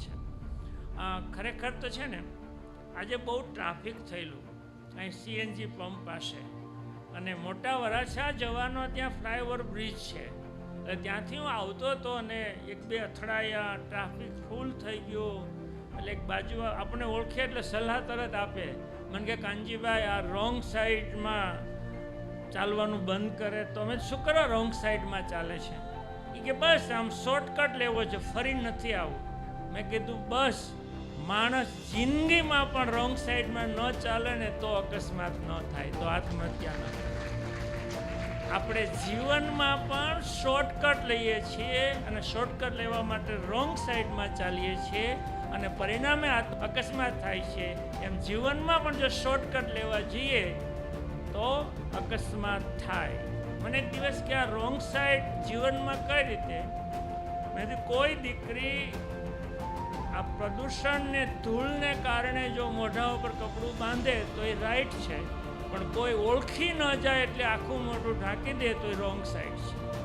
છે. ખરેખર તો છે ને, આજે બહુ ટ્રાફિક થયેલું. અહીં સીએનજી પંપ પાસે. અને મોટા વરાછા જવાનો ત્યાં ફ્લાયઓવર બ્રિજ છે. ત્યાંથી હું આવતો હતો અને એક બે અથડાયા ટ્રાફિક ફૂલ થઈ ગયો. એટલે એક બાજુ આપણે ઓળખીએ એટલે સલાહ તરત આપે. મને કે, કાનજીભાઈ, આ રોંગ સાઈડમાં ચાલવાનું બંધ કરે. તો અમે શું કરો? રોંગ સાઈડમાં ચાલે છે. એ કે, બસ, આમ શોર્ટકટ લેવો છે. ફરી નથી આવું. મેં કીધું, બસ, માણસ જિંદગીમાં પણ રોંગ સાઈડમાં ન ચાલે ને તો અકસ્માત ન થાય, તો આત્મહત્યા ન થાય. આપણે જીવનમાં પણ શોર્ટકટ લઈએ છીએ અને શોર્ટકટ લેવા માટે રોંગ સાઈડમાં ચાલીએ છીએ અને પરિણામે આ- અકસ્માત થાય છે. એમ જીવનમાં પણ જો શોર્ટકટ લેવા જઈએ, તો અકસ્માત થાય. મને એક દિવસ કે આ રોંગ સાઈડ જીવનમાં કઈ રીતે? મેં કોઈ દીકરી આ પ્રદૂષણને ધૂળને કારણે જો મોઢા ઉપર કપડું બાંધે તો એ રાઈટ છે પણ કોઈ ઓળખી ન જાય એટલે આખું મોઢું ઢાંકી દે તો એ રોંગ સાઈડ છે?